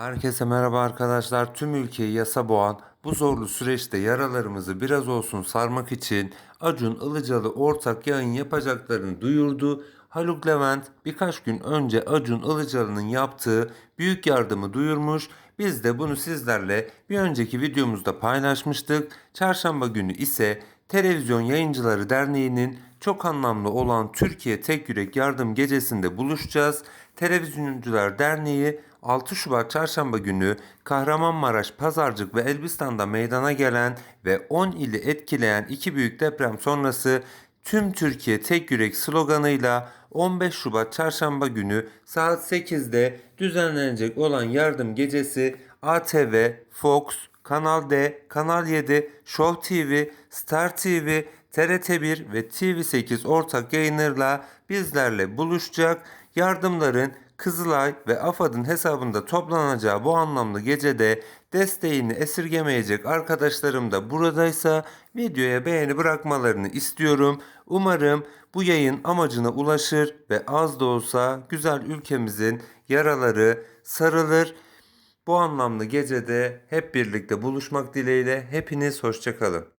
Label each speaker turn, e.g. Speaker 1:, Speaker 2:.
Speaker 1: Herkese merhaba arkadaşlar. Tüm ülkeyi yasa boğan bu zorlu süreçte yaralarımızı biraz olsun sarmak için Acun Ilıcalı ortak yayın yapacaklarını duyurdu. Haluk Levent birkaç gün önce Acun Ilıcalı'nın yaptığı büyük yardımı duyurmuş. Biz de bunu sizlerle bir önceki videomuzda paylaşmıştık. Çarşamba günü ise Televizyon Yayıncıları Derneği'nin çok anlamlı olan Türkiye Tek Yürek Yardım Gecesi'nde buluşacağız. Televizyoncular Derneği 6 Şubat Çarşamba günü Kahramanmaraş, Pazarcık ve Elbistan'da meydana gelen ve 10 ili etkileyen iki büyük deprem sonrası Tüm Türkiye Tek Yürek sloganıyla 15 Şubat Çarşamba günü saat 8'de düzenlenecek olan yardım gecesi ATV, Fox, Kanal D, Kanal 7, Show TV, Star TV, TRT1 ve TV8 ortak yayınlarıyla bizlerle buluşacak. Yardımların Kızılay ve AFAD'ın hesabında toplanacağı bu anlamlı gecede desteğini esirgemeyecek arkadaşlarım da buradaysa videoya beğeni bırakmalarını istiyorum. Umarım bu yayın amacına ulaşır ve az da olsa güzel ülkemizin yaraları sarılır. Bu anlamlı gecede hep birlikte buluşmak dileğiyle hepiniz hoşçakalın.